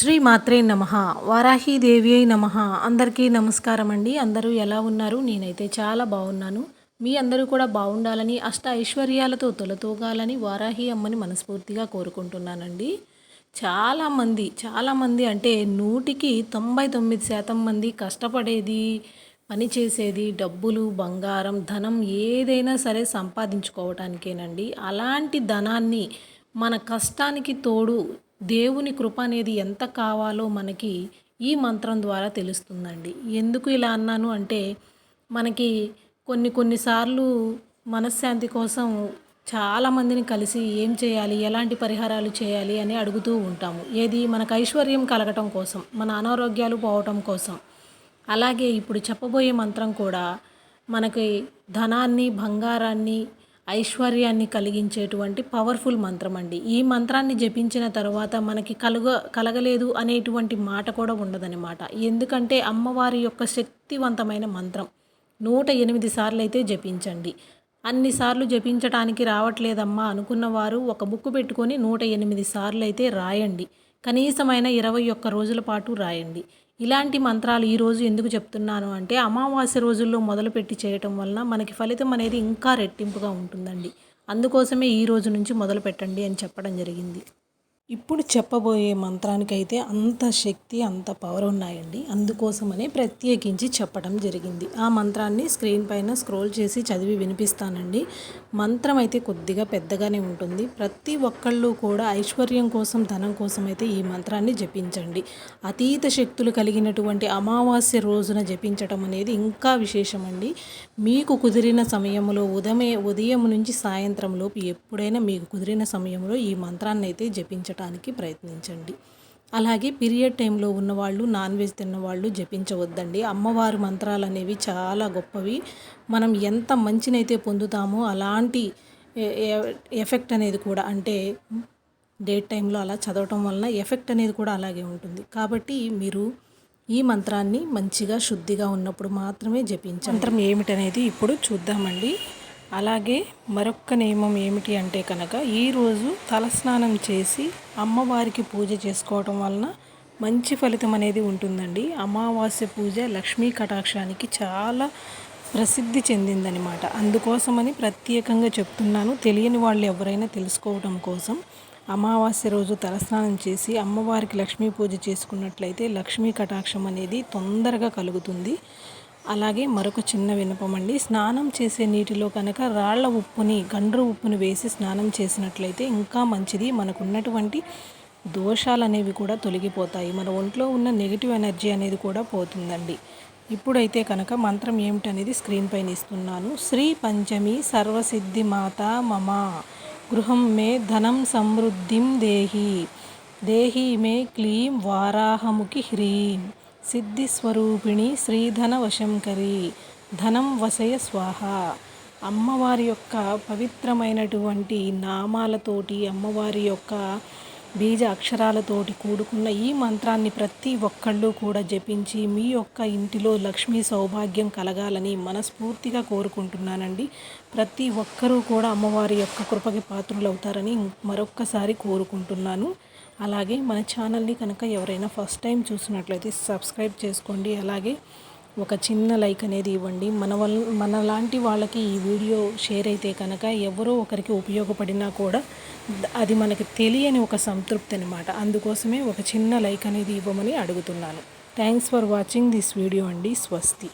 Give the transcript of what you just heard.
శ్రీ మాత్రే నమ వారాహీదేవి అయి నమ. అందరికీ నమస్కారం అండి అందరూ ఎలా ఉన్నారు? నేనైతే చాలా బాగున్నాను. మీ అందరూ కూడా బాగుండాలని అష్ట ఐశ్వర్యాలతో తొలతూగాలని వారాహి అమ్మని మనస్ఫూర్తిగా కోరుకుంటున్నానండి. చాలామంది చాలామంది అంటే నూటికి తొంభై తొమ్మిది శాతం మంది కష్టపడేది పని చేసేది డబ్బులు బంగారం ధనం ఏదైనా సరే సంపాదించుకోవటానికేనండి. అలాంటి ధనాన్ని మన కష్టానికి తోడు దేవుని కృప అనేది ఎంత కావాలో మనకి ఈ మంత్రం ద్వారా తెలుస్తుందండి. ఎందుకు ఇలా అన్నాను అంటే మనకి కొన్ని కొన్నిసార్లు మనశ్శాంతి కోసం చాలామందిని కలిసి ఏం చేయాలి ఎలాంటి పరిహారాలు చేయాలి అని అడుగుతూ ఉంటాము. ఏది మనకు ఐశ్వర్యం కలగటం కోసం మన అనారోగ్యాలు పోవటం కోసం. అలాగే ఇప్పుడు చెప్పబోయే మంత్రం కూడా మనకి ధనాన్ని బంగారాన్ని ఐశ్వర్యాన్ని కలిగించేటువంటి పవర్ఫుల్ మంత్రం అండి. ఈ మంత్రాన్ని జపించిన తర్వాత మనకి కలుగ కలగలేదు అనేటువంటి మాట కూడా ఉండదన్నమాట. ఎందుకంటే అమ్మవారి యొక్క శక్తివంతమైన మంత్రం నూట ఎనిమిది సార్లు అయితే జపించండి. అన్నిసార్లు జపించటానికి రావట్లేదమ్మా అనుకున్నవారు ఒక బుక్ పెట్టుకొని నూట ఎనిమిది సార్లు అయితే రాయండి. కనీసమైన ఇరవై ఒక్క రోజుల పాటు రాయండి. ఇలాంటి మంత్రాలు ఈరోజు ఎందుకు చెప్తున్నాను అంటే అమావాస్య రోజుల్లో మొదలుపెట్టి చేయటం వలన మనకి ఫలితం అనేది ఇంకా రెట్టింపుగా ఉంటుందండి. అందుకోసమే ఈ రోజు నుంచి మొదలు పెట్టండి అని చెప్పడం జరిగింది. ఇప్పుడు చెప్పబోయే మంత్రానికైతే అంత శక్తి అంత పవర్ ఉన్నాయండి. అందుకోసమనే ప్రత్యేకించి చెప్పడం జరిగింది. ఆ మంత్రాన్ని స్క్రీన్ పైన స్క్రోల్ చేసి చదివి వినిపిస్తానండి. మంత్రం అయితే కొద్దిగా పెద్దగానే ఉంటుంది. ప్రతి ఒక్కళ్ళు కూడా ఐశ్వర్యం కోసం ధనం కోసం అయితే ఈ మంత్రాన్ని జపించండి. అతీత శక్తులు కలిగినటువంటి అమావాస్య రోజున జపించటం అనేది ఇంకా విశేషమండి. మీకు కుదిరిన సమయంలో ఉదయం ఉదయం నుంచి సాయంత్రం లోపు ఎప్పుడైనా మీకు కుదిరిన సమయంలో ఈ మంత్రాన్ని అయితే జపించటం జపించటానికి ప్రయత్నించండి. అలాగే పీరియడ్ టైంలో ఉన్నవాళ్ళు నాన్ వెజ్ తిన్నవాళ్ళు జపించవద్దండి. అమ్మవారి మంత్రాలు అనేవి చాలా గొప్పవి. మనం ఎంత మంచినైతే పొందుతామో అలాంటి ఎఫెక్ట్ అనేది కూడా అంటే డేట్ టైంలో అలా చదవటం వలన ఎఫెక్ట్ అనేది కూడా అలాగే ఉంటుంది. కాబట్టి మీరు ఈ మంత్రాన్ని మంచిగా శుద్ధిగా ఉన్నప్పుడు మాత్రమే జపించండి. మంత్రం ఏమిటనేది ఇప్పుడు చూద్దామండి. అలాగే మరొక్క నియమం ఏమిటి అంటే కనుక ఈరోజు తలస్నానం చేసి అమ్మవారికి పూజ చేసుకోవటం వలన మంచి ఫలితం అనేది ఉంటుందండి. అమావాస్య పూజ లక్ష్మీ కటాక్షానికి చాలా ప్రసిద్ధి చెందిందనమాట అందుకోసమని ప్రత్యేకంగా చెప్తున్నాను. తెలియని వాళ్ళు ఎవరైనా తెలుసుకోవడం కోసం అమావాస్య రోజు తలస్నానం చేసి అమ్మవారికి లక్ష్మీ పూజ చేసుకున్నట్లయితే లక్ష్మీ కటాక్షం అనేది తొందరగా కలుగుతుంది. అలాగే మరొక చిన్న వినపం అండి. స్నానం చేసే నీటిలో కనుక రాళ్ళ ఉప్పుని గండ్రు ఉప్పుని వేసి స్నానం చేసినట్లయితే ఇంకా మంచిది. మనకున్నటువంటి దోషాలు అనేవి కూడా తొలగిపోతాయి. మన ఒంట్లో ఉన్న నెగిటివ్ ఎనర్జీ అనేది కూడా పోతుందండి. ఇప్పుడైతే కనుక మంత్రం ఏమిటనేది స్క్రీన్ పైన ఇస్తున్నాను. శ్రీ పంచమి సర్వసిద్ధి మాత మమ. గృహం మే ధనం సమృద్ధిం దేహి. దేహి మే క్లీం వారాహముఖి హ్రీం. సిద్ధిస్వరూపిణి శ్రీధన వశంకరి ధనం వసయ స్వాహ. అమ్మవారి యొక్క పవిత్రమైనటువంటి నామాలతోటి అమ్మవారి యొక్క బీజ అక్షరాలతోటి కూడుకున్న ఈ మంత్రాన్ని ప్రతి ఒక్కళ్ళు కూడా జపించి మీ యొక్క ఇంటిలో లక్ష్మీ సౌభాగ్యం కలగాలని మనస్ఫూర్తిగా కోరుకుంటున్నానండి. ప్రతి ఒక్కరూ కూడా అమ్మవారి యొక్క కృపకి పాత్రులవుతారని మరొక్కసారి కోరుకుంటున్నాను. అలాగే మన ఛానల్ని కనుక ఎవరైనా ఫస్ట్ టైం చూసినట్లయితే సబ్స్క్రైబ్ చేసుకోండి. అలాగే ఒక చిన్న లైక్ అనేది ఇవ్వండి. మన వల్ల మన లాంటి వాళ్ళకి ఈ వీడియో షేర్ అయితే కనుక ఎవరో ఒకరికి ఉపయోగపడినా కూడా అది మనకి తెలియని ఒక సంతృప్తి అనమాట అందుకోసమే ఒక చిన్న లైక్ అనేది ఇవ్వమని అడుగుతున్నాను. Thanks for watching this video అండి. స్వస్తి.